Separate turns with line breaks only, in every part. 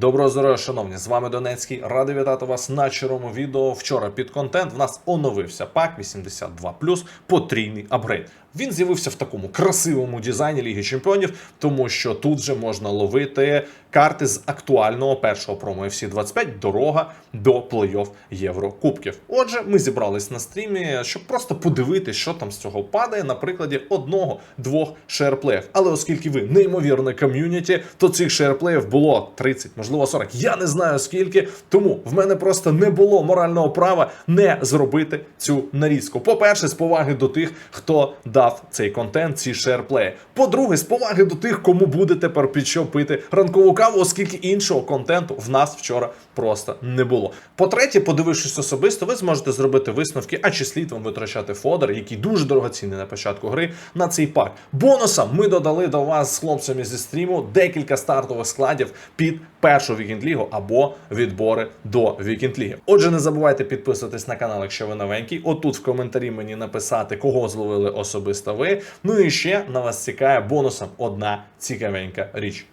Доброго здоров'я, шановні! З вами Донецький. Радий вітати вас на чорному відео. Вчора під контент в нас оновився пак 82 потрійний апгрейд. Він з'явився в такому красивому дизайні Ліги Чемпіонів, тому що тут же можна ловити карти з актуального першого промо FC 25 дорога до плей-офф Єврокубків. Отже, ми зібрались на стрімі, щоб просто подивитися, що там з цього падає на прикладі одного-двох шерплеїв. Але оскільки ви неймовірне ком'юніті, то цих шерплеїв було 30, можливо 40. Я не знаю скільки. Тому в мене просто не було морального права не зробити цю нарізку. По-перше, з поваги до тих, хто дав цей контент, ці шерплеї. По-друге, з поваги до тих, кому буде тепер під що пити ранкову каву, оскільки іншого контенту в нас вчора просто не було. По-третє, подивившись особисто, ви зможете зробити висновки, а чи слід вам витрачати фодер, який дуже дорогоцінний на початку гри, на цей пак. Бонусом ми додали до вас з хлопцями зі стріму декілька стартових складів під першу вікінд-лігу або відбори до вікінд-ліги. Отже, не забувайте підписуватись на канал, якщо ви новенький. Отут в коментарі мені написати, кого зловили особисто ви. Ну і ще на вас цікає бонусом одна цікавенька річ.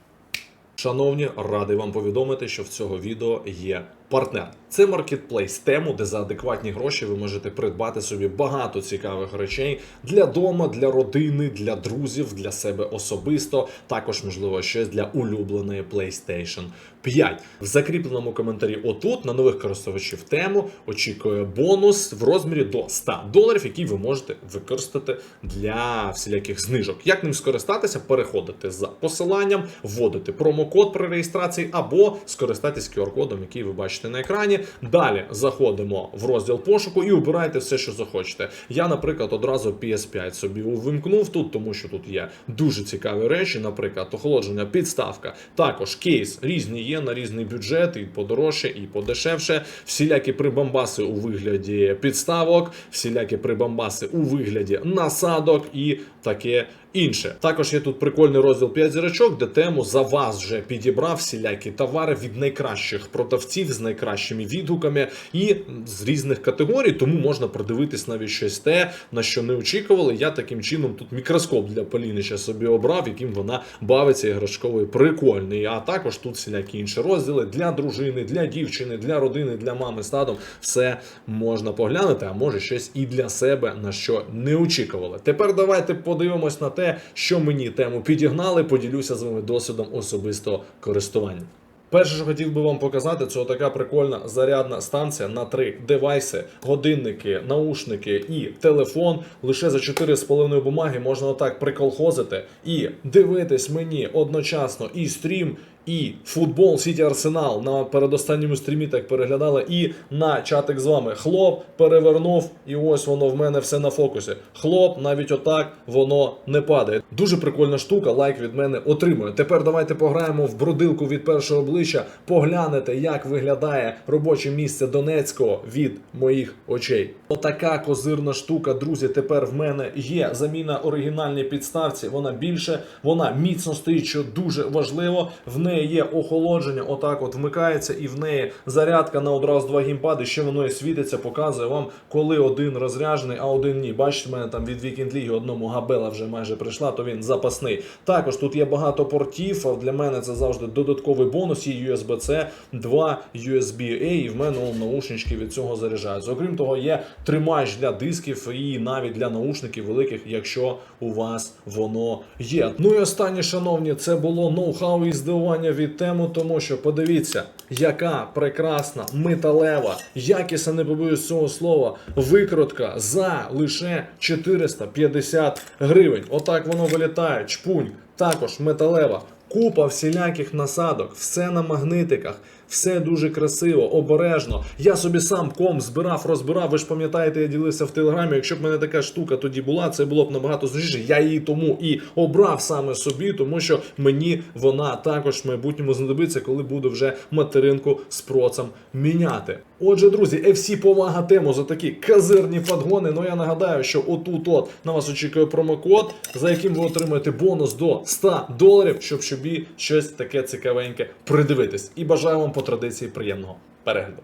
Шановні, радий вам повідомити, що в цього відео є партнер. Це маркетплейс тему, де за адекватні гроші ви можете придбати собі багато цікавих речей для дома, для родини, для друзів, для себе особисто. Також, можливо, щось для улюбленої PlayStation 5. В закріпленому коментарі отут на нових користувачів тему очікує бонус в розмірі до 100 доларів, який ви можете використати для всіляких знижок. Як ним скористатися? Переходите за посиланням, вводите промокод при реєстрації або скористайтесь QR-кодом, який ви бачите на екрані. Далі заходимо в розділ пошуку і обирайте все, що захочете. Я, наприклад, одразу PS5 собі увімкнув тут, тому що тут є дуже цікаві речі, наприклад, охолодження, підставка, також кейс різні є на різний бюджет, і подорожче, і подешевше. Всілякі прибамбаси у вигляді підставок, всілякі прибамбаси у вигляді насадок і таке інше. Також є тут прикольний розділ 5 зірочок, де тему за вас вже підібрав всілякі товари від найкращих продавців з найкращими відгуками і з різних категорій. Тому можна продивитись навіть щось те, на що не очікували. Я таким чином тут мікроскоп для Полінича собі обрав, яким вона бавиться іграшковий прикольний. А також тут всілякі інші розділи для дружини, для дівчини, для родини, для мами з татом. Все можна поглянути, а може щось і для себе на що не очікували. Тепер давайте подивимось на те, що мені тему підігнали. Поділюся з вами досвідом особистого користування. Перше, що хотів би вам показати, це така прикольна зарядна станція на три девайси, годинники, наушники і телефон. Лише за 4,5 бумаги можна отак приколхозити і дивитись мені одночасно і стрім. І футбол Сіті Арсенал на передостанньому стрімі так переглядали, і на чатик з вами. Хлоп перевернув, і ось воно в мене все на фокусі. Хлоп, навіть отак воно не падає. Дуже прикольна штука, лайк від мене отримує. Тепер давайте пограємо в брудилку від першого обличчя. Поглянете, як виглядає робоче місце Донецького від моїх очей. Отака козирна штука, друзі. Тепер в мене є заміна оригінальній підставці. Вона більше, вона міцно стоїть, що дуже важливо. В неї є охолодження, отак от вмикається, і в неї зарядка на одразу два геймпади. Ще воно і світиться, показує вам, коли один розряджений, а один ні. Бачите, в мене там від Вікінд Ліги одному габела вже майже прийшла, то він запасний. Також тут є багато портів. Для мене це завжди додатковий бонус. Є USB-C, два USB-A, і в мене он, наушнички від цього заряджаються. Окрім того, є тримач для дисків і навіть для наушників великих, якщо у вас воно є. Ну і останнє, шановні, це було ноу-хау і здивування від тему, тому що подивіться, яка прекрасна металева, якісна, не побоюсь цього слова, викрутка за лише 450 гривень. Отак воно вилітає, чпунь, також металева. Купа всіляких насадок, все на магнитиках, все дуже красиво, обережно. Я собі сам ком збирав, розбирав. Ви ж пам'ятаєте, я ділився в телеграмі. Якщо б мене така штука тоді була, це було б набагато зручніше. Я її тому і обрав саме собі, тому що мені вона також в майбутньому знадобиться, коли буду вже материнку з процем міняти. Отже, друзі, FC повага тему за такі казирні подгони. Ну я нагадаю, що отут от на вас очікує промокод, за яким ви отримаєте бонус до 100 доларів, щоб собі щось таке цікавеньке придивитись. І бажаю вам по традиції приємного перегляду.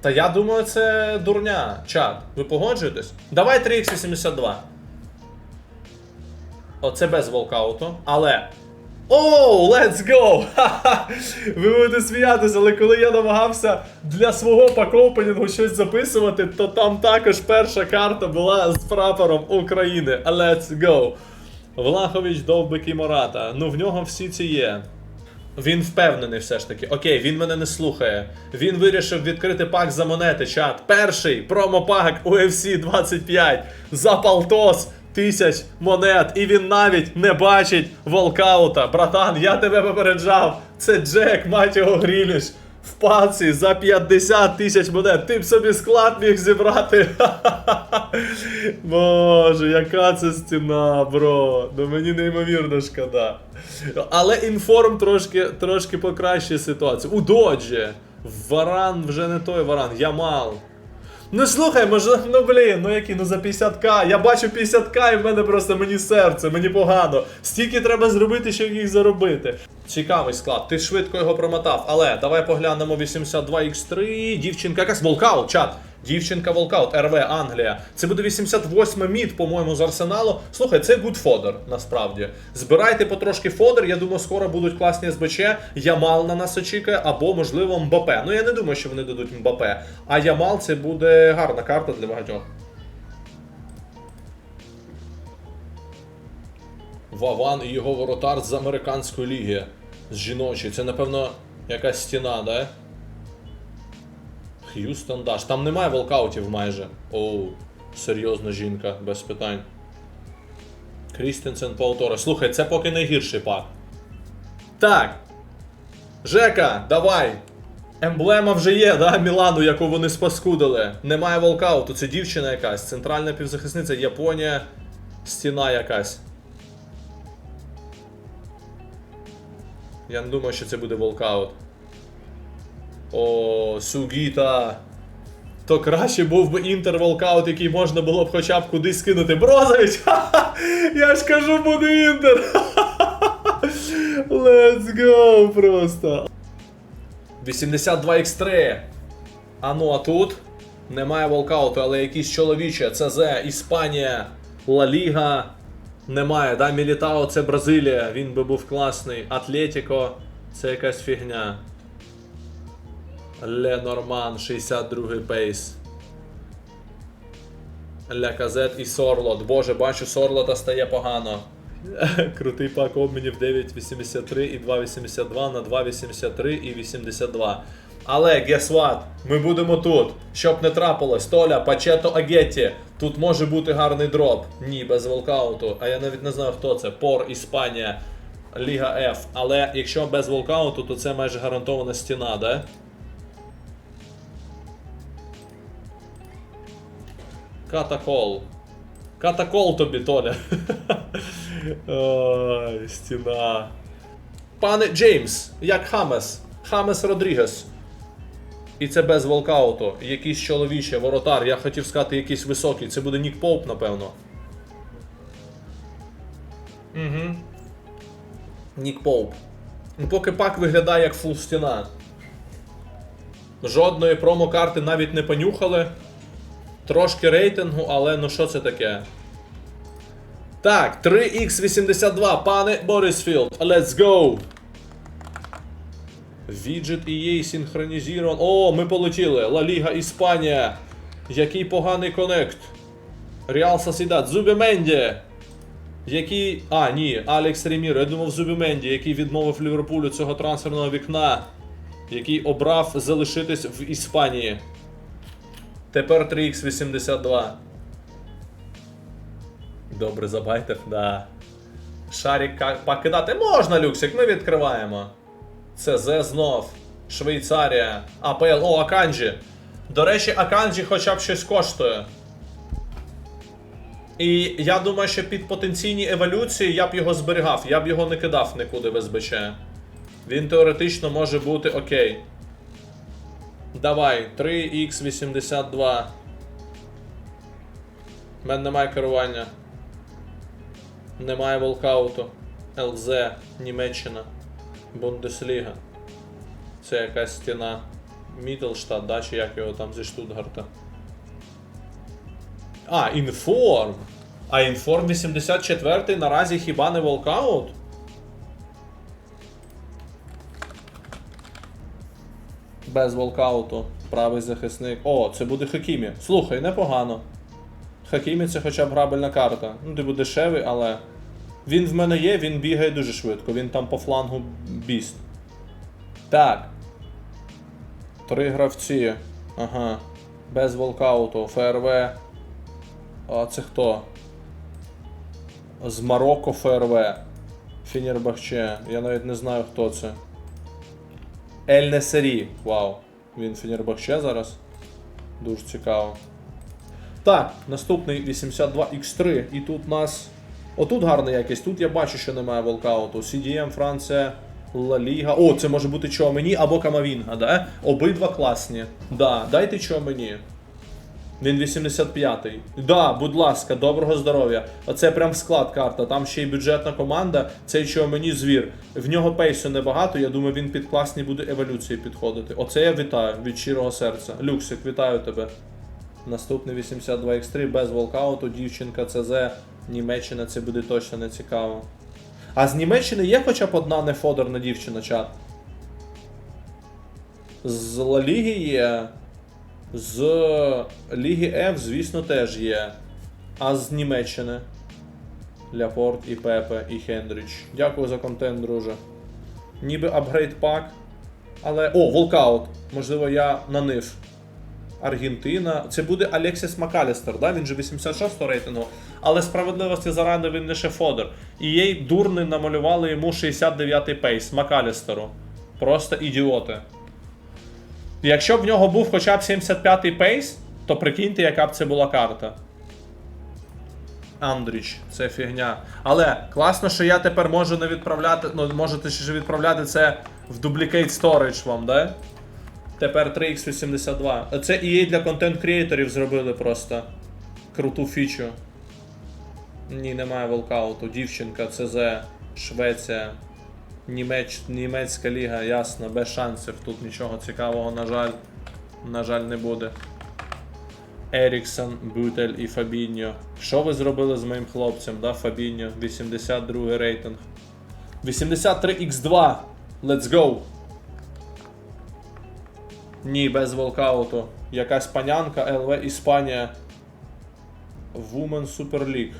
Та я думаю, це дурня. Чат. Ви погоджуєтесь? Давай 3х82. Оце без волкауту, але
Оу, let's go! Ви будете сміятися, але коли я намагався для свого пак-опенінгу щось записувати, то там також перша карта була з прапором України. Let's go! Влахович довбик і Мората. Ну в нього всі ці є. Він впевнений все ж таки. Окей, він мене не слухає. Він вирішив відкрити пак за монети, чат. Перший промопак UFC 25 за полтос тисяч монет. І він навіть не бачить волкаута. Братан, я тебе попереджав. Це Джек, мать гріліш. В паці за 50 тисяч монет. Ти б собі склад міг зібрати. Боже, яка це стіна, бро. Ну мені неймовірно шкода. Але інформ трошки, трошки покращує ситуацію. У Доджі. Варан вже не той варан, Ямал. Ну слухай, може, ну блін, ну який, ну за 50к. Я бачу 50к і в мене просто мені серце, мені погано. Стільки треба зробити, щоб їх заробити. Цікавий склад, ти швидко його промотав. Але давай поглянемо 82x3. Дівчинка якась волкаут, чат. Дівчинка волкаут, РВ Англія. Це буде 88 мід, по-моєму, з арсеналу. Слухай, це good фодер, насправді. Збирайте потрошки фодер. Я думаю, скоро будуть класні СБЧ. Ямал на нас очікує, або, можливо, Мбапе. Ну я не думаю, що вони дадуть Мбапе. А Ямал це буде гарна карта для багатьох. Ваван і його воротар з американської ліги. З жіночої. Це, напевно, якась стіна, да? Х'юстон Даш. Там немає волкаутів майже. Оу, серйозна жінка, без питань. Крістенсен Пауторе. Слухай, це поки найгірший пак. Так. Жека, давай. Емблема вже є, да, Мілану, яку вони спаскудили. Немає волкауту, це дівчина якась, центральна півзахисниця, Японія, стіна якась. Я не думаю, що це буде волкаут. О, Сугіта. То краще був би інтер волкаут, який можна було б хоча б кудись скинути. Брозович! Я ж кажу, буде інтер! Let's go просто. 82x3. А ну а тут немає волкауту, але якісь чоловіче. ЦЗ, Іспанія, Ла Ліга. Немає, да? Мілітао це Бразилія, він би був класний. Атлетіко це якась фігня. Ленорман, 62 пейс. Ляказет і Сорлот. Боже, бачу, Сорлота стає погано. Крутий пак обмінів 9.83 і 2.82 на 2.83 і 82. Але guess what? Ми будемо тут. Щоб не трапилось, Толя, Пачето Агетті. Тут може бути гарний дроп. Ні, без волкауту. А я навіть не знаю хто це. Пор, Іспанія, Ліга F. Але якщо без волкауту, то це майже гарантована стіна, да? Катакол. Катакол тобі, Толя. Ой, стіна. Пане Джеймс, як Хамес. Хамес Родрігес. І це без волкауту. Якийсь чоловіче, воротар. Я хотів сказати якийсь високий. Це буде Нік Поуп, напевно. Угу. Нік Поуп. Ну, Поки пак виглядає як фул стіна. Жодної промокарти навіть не понюхали. Трошки рейтингу, але ну що це таке? Так, 3x82, пане Борисфілд. Let's go! Віджит EA синхронізован. О, ми полетіли. Ла Ліга Іспанія. Який поганий конект. Реал Сосідат. Зубіменді. Який. А, ні, Алекс Реміро. Я думав Зубіменді, який відмовив Ліверпулю цього трансферного вікна. Який обрав залишитись в Іспанії. Тепер 3х82. Добре, забайтер, да. Шарик покидати можна, Люксик, ми відкриваємо. ЦЗ знов. Швейцарія. АПЛ. О, Аканджі. До речі, Аканджі хоча б щось коштує. І я думаю, що під потенційні еволюції я б його зберігав, я б його не кидав нікуди в СБЧ. Він теоретично може бути окей. Давай, 3х82. У мене немає керування. Немає волкауту. ЛЗ, Німеччина. Бундесліга. Це якась стіна. Мідлштадт, да, чи як його там зі Штутгарта. А, інформ. А інформ 84 наразі хіба не волкаут? Без волкауту. Правий захисник. О, це буде Хакімі. Слухай, непогано. Хакімі це хоча б грабельна карта. Ну, типу дешевий, але. Він в мене є, він бігає дуже швидко, він там по флангу біст. Так. Три гравці. Ага. Без волкауту. ФРВ. А це хто? З Марокко ФРВ. Фінірбахче. Я навіть не знаю, хто це. Ель Несері. Вау. Він Фенербахче зараз. Дуже цікаво. Так, наступний 82X3. І тут у нас. Отут гарна якість. Тут я бачу, що немає волкауту. CDM, Франція, Ла Ліга. О, це може бути Чомені або Камавінга, да? Обидва класні. Да, дайте Чомені. Він 85-й. Да, будь ласка, доброго здоров'я. Оце прям склад карта. Там ще й бюджетна команда. Цей що мені звір. В нього пейсу небагато. Я думаю, він під класні буде еволюції підходити. Оце я вітаю від щирого серця. Люксик, вітаю тебе. Наступний 82X3 без волкауту, дівчинка ЦЗ, Німеччина, це буде точно не цікаво. А з Німеччини є хоча б одна нефодерна дівчина чат? З Ла Ліги є. З Ліги F, звісно, теж є. А з Німеччини. Ляпорт і Пепе і Хендріч. Дякую за контент, друже. Ніби апгрейд пак. Але. О, волкаут. Можливо, я нанив. Аргентина. Це буде Алексіс Макалістер, да? він же 86 рейтингу. Але справедливості заради він лише Фодер. І їй дурни намалювали йому 69-й пейс Макалістеру. Просто ідіоти. Якщо б в нього був хоча б 75-й пейс, то прикиньте, яка б це була карта. Андріч, це фігня. Але класно, що я тепер можу не відправляти. Ну, можете ще відправляти це в Duplicate Storage вам, да? Тепер 3x82. Це EA для контент-креаторів зробили просто. Круту фічу. Ні, немає волкауту. Дівчинка, ЦЗ, Швеція, Німеч... Німецька ліга, ясно, без шансів. Тут нічого цікавого, на жаль, на жаль, не буде. Еріксон, Бютель і Фабіньо. Що ви зробили з моїм хлопцем, да, Фабіньо? 82 рейтинг. 83x2. Let's go! Ні, без волкауту. Якась панянка, ЛВ Іспанія. Women Super League.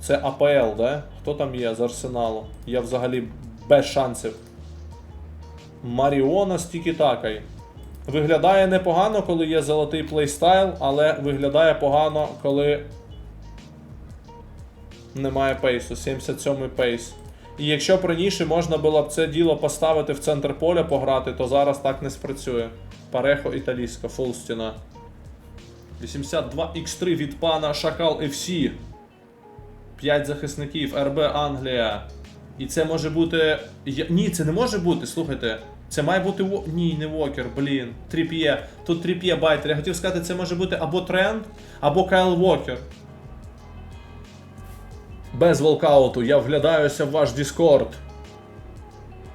Це АПЛ, да? Хто там є з Арсеналу? Я взагалі без шансів. Маріона з Тікі-Такай. Виглядає непогано, коли є золотий плейстайл, але виглядає погано, коли немає пейсу. 77-й пейс. І якщо б раніше можна було б це діло поставити в центр поля пограти, то зараз так не спрацює. Парехо італійська, фул стіна. 82x3 від пана Шакал FC. 5 захисників, РБ Англія. І це може бути. Я... Ні, це не може бути, слухайте. Це має бути. Ні, не Вокер, блін. Тріп'є. Тут Тріп'є байтер. Я хотів сказати, це може бути або Тренд, або Кайл Вокер. Без волкауту я вглядаюся в ваш Discord.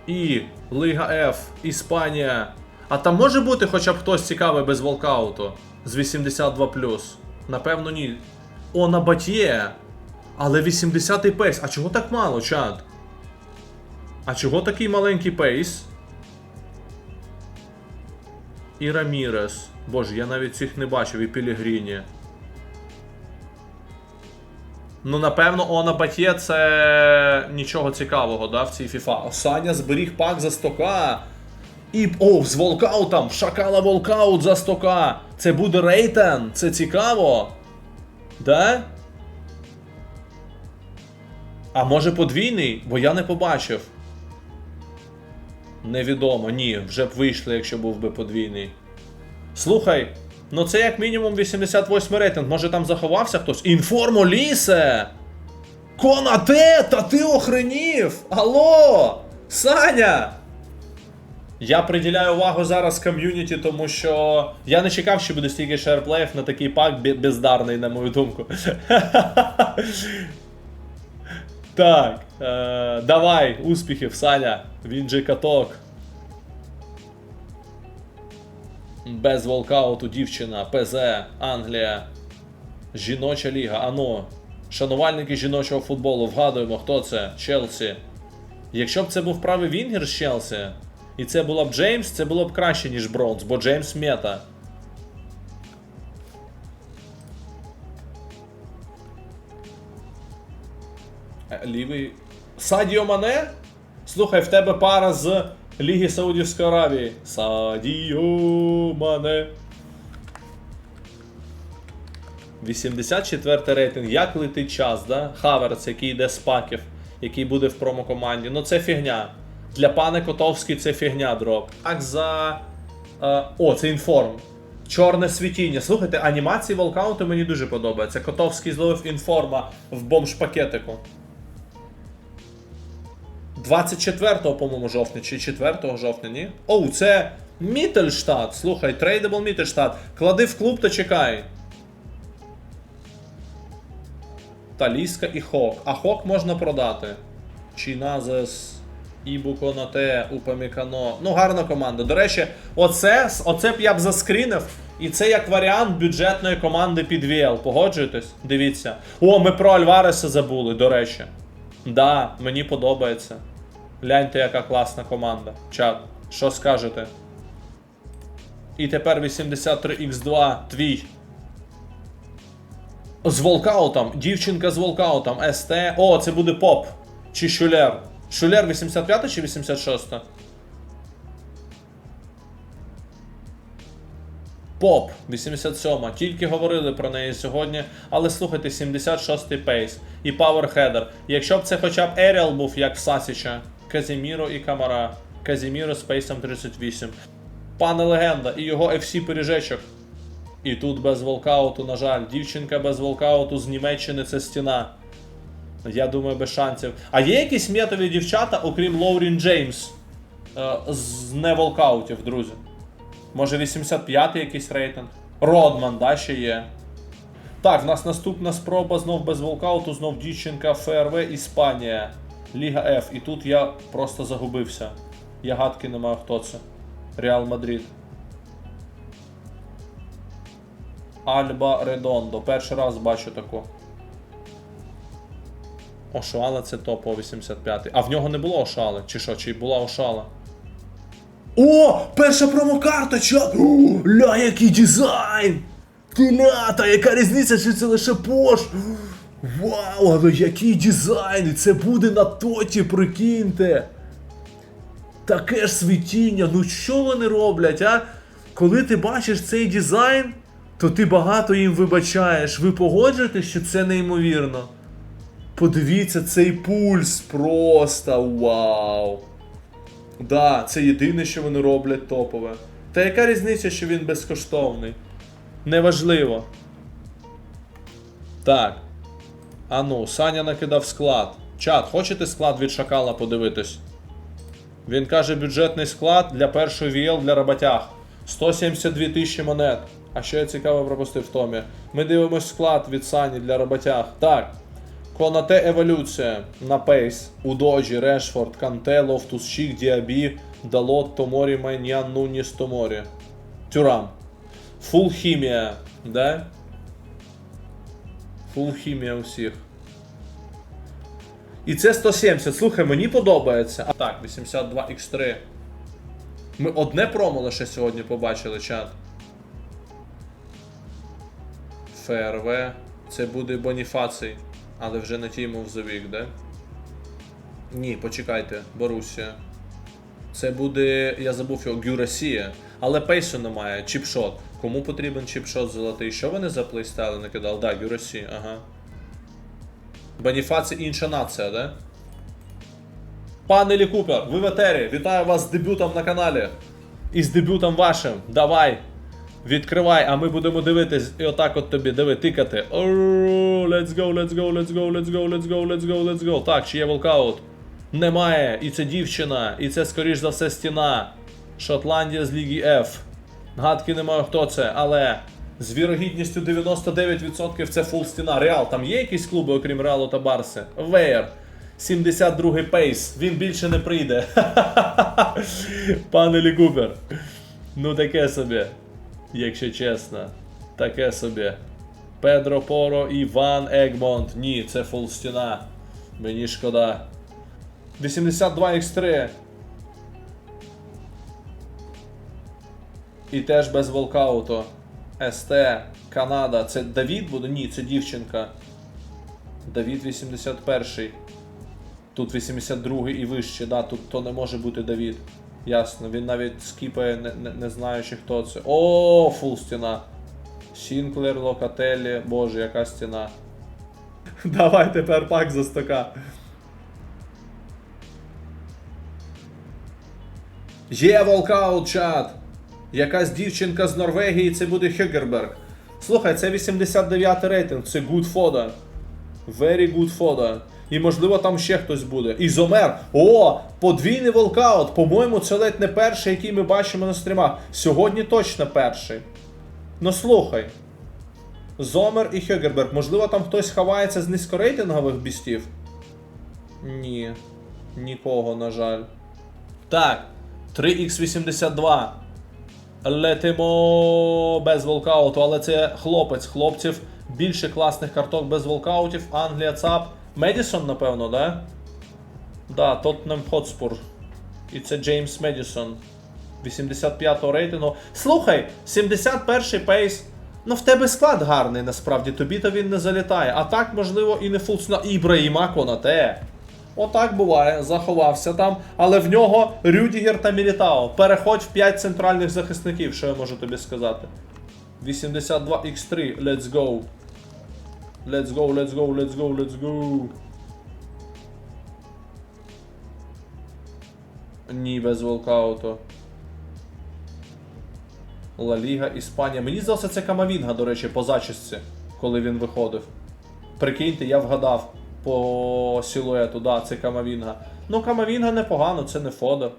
І Лига F, Іспанія. А там може бути хоча б хтось цікавий без волкауту з 82. Напевно, ні. О, на Батє. Але 80-й пейс. А чого так мало, чат? А чого такий маленький пейс? І Рамірес. Боже, я навіть цих не бачив, і Пілігріні. Ну, напевно, Она Батє це нічого цікавого, да, в цій FIFA. Саня зберіг пак за 100к. І. О, з волкаутом! Шакала волкаут за 100к! Це буде рейтен! Це цікаво! Да? А може подвійний? Бо я не побачив. Невідомо, ні, вже б вийшли, якщо був би подвійний. Слухай, ну це як мінімум 88 рейтинг, може там заховався хтось? Інформо лісе! Конате, та ти охренів! Алло! Саня! Я приділяю увагу зараз ком'юніті, тому що я не чекав, що буде стільки шерплеїв на такий пак бездарний, на мою думку. Так, е, давай, успіхів, Саня. Він же каток. Без волкауту дівчина, ПЗ, Англія. Жіноча ліга. Ано. Шанувальники жіночого футболу. Вгадуємо, хто це? Челсі. Якщо б це був правий Вінгер з Челсі, І це було б Джеймс, це було б краще, ніж Бронз, бо Джеймс мета. Е, Лівий. Садіо Мане? Слухай, в тебе пара з Ліги Саудівської Аравії. Садіо Мане. 84 рейтинг. Як летить час, да? Хаверц, який йде з паків, який буде в промокоманді. Ну це фігня. Для пане Котовський це фігня, дроп. Так за. Е, о, це інформ. Чорне світіння. Слухайте, анімації волкаунту мені дуже подобаються. Котовський зловив інформа в бомж-пакетику. 24, по-моєму, жовтня чи 4 жовтня, ні? Оу, це Міттельштадт. Слухай, трейдабл Міттельштадт. Клади в клуб та чекай. Таліска і Хок. А Хок можна продати. Чіназес, Ібуко на те, Упамікано. Ну, гарна команда. До речі, оце, оце б я б заскрінив. І це як варіант бюджетної команди під VL. Погоджуєтесь? Дивіться. О, ми про Альвареса забули, до речі. Да, мені подобається. Гляньте, яка класна команда. Чат, що скажете? І тепер 83x2 твій. З волкаутом. Дівчинка з волкаутом. СТ. О, це буде поп. Чи Шулер. Шулер 85 чи 86? Поп 87. Тільки говорили про неї сьогодні. Але слухайте, 76 пейс і паверхедер. Якщо б це хоча б Еріал був, як в Сасіча, Казіміро і Камара. Казіміро з пейсом 38. Пане легенда і його FC пиріжечок. І тут без волкауту, на жаль, дівчинка без волкауту з Німеччини це стіна. Я думаю, без шансів. А є якісь метові дівчата, окрім Лоурін Джеймс, е, з не волкаутів, друзі? Може 85-й якийсь рейтинг? Родман, да, ще є. Так, в нас наступна спроба знов без волкауту, знов дівчинка ФРВ Іспанія. Ліга F. І тут я просто загубився. Я гадки не маю, хто це. Реал Мадрид. Альба Редондо. Перший раз бачу таку. Ошуала це топо 85. А в нього не було Ошали? Чи що? Чи була Ошала? О! Перша промокарта, ля, який дизайн! Тилята, яка різниця, чи це лише пош? Вау, але який дизайн! Це буде на тоті, прикиньте! Таке ж світіння, ну що вони роблять, а? Коли ти бачиш цей дизайн, то ти багато їм вибачаєш. Ви погоджуєтесь, що це неймовірно? Подивіться, цей пульс просто вау. Да, це єдине, що вони роблять топове. Та яка різниця, що він безкоштовний? Неважливо. Так. Ану, Саня накидав склад. Чат, хочете склад від шакала подивитись? Він каже, бюджетний склад для першої VL для роботяг. 172 тисячі монет. А що я цікаво пропустив в Томі? Ми дивимось склад від Сані для роботяг. Так. Конате еволюція на пейс. Удоджі, Решфорд, Канте, Лофтус, Чік, Діабі, Далот, Томорі, Майнян, Нуніс, Томорі. Тюрам. Фул хімія, да? Фул хімія усіх. І це 170. Слухай, мені подобається. А так, 82x3. Ми одне промо лише сьогодні побачили, чат. ФРВ. Це буде Боніфацій. Але вже на the Week, да? Ні, почекайте, Борусія. Це буде. Я забув його Гюрасія. Але пейсу немає. Чіпшот. Кому потрібен чіпшот золотий? Що вони за плейстайли накидали? Да, Гюрасі, ага. Боніфацій інша нація, да? Пане Лі Купер, ви в етері. Вітаю вас з дебютом на каналі. І з дебютом вашим. Давай. Відкривай, а ми будемо дивитись і отак от тобі диви, тикати. Let's go, let's go, let's go, let's go, let's go, let's go, let's go. Так, чи є волкаут? Немає. І це дівчина, і це, скоріш за все, стіна. Шотландія з Ліги F. Гадки немає, хто це, але з вірогідністю 99% це фул стіна. Реал, там є якісь клуби, окрім Реалу та Барси? Вейер. 72-й пейс. Він більше не прийде. Пане Лікупер. Ну таке собі. Якщо чесно. Таке собі. Педро Поро і Ван Егмонт. Ні, це фул стіна. Мені шкода. 82x3. І теж без волкауту. СТ, Канада. Це Давід буде? Ні, це дівчинка. Давід 81. Тут 82 і вище, да, тут то не може бути Давід. Ясно, він навіть скіпає, не, не, не знаючи хто це. О, фул стіна. Сінклер, Локателі, боже, яка стіна. Давай тепер пак за стока. Є волкаут чат! Якась дівчинка з Норвегії, це буде Хюгерберг. Слухай, це 89 рейтинг, це good fodder. Very good fodder. І можливо там ще хтось буде. Ізомер. О, подвійний волкаут. По-моєму, це ледь не перший, який ми бачимо на стрімах. Сьогодні точно перший. Ну слухай. Зомер і Хюгерберг. Можливо, там хтось ховається з низькорейтингових бістів? Ні. Нікого, на жаль. Так. 3х82. Летимо без волкауту, але це хлопець. Хлопців більше класних карток без волкаутів. Англія ЦАП. Медісон, напевно, да? Да, Тоттенем Хотспур. І це Джеймс Медісон. 85-го рейтингу. Слухай, 71-й пейс. Ну, в тебе склад гарний, насправді, тобі то він не залітає. А так, можливо, і не фулсна. Ібраїма Конате. Отак буває, заховався там, але в нього Рюдігер та Мілітао. Переходь в 5 центральних захисників, що я можу тобі сказати. 82x3, let's go. Let's go, let's go, let's go, let's go. Ні, без волкауту. Ла Ліга, Іспанія. Мені здалося, це Камавінга, до речі, по зачісці, коли він виходив. Прикиньте, я вгадав по силуету, да, це Камавінга. Ну, Камавінга непогано, це не Фодор.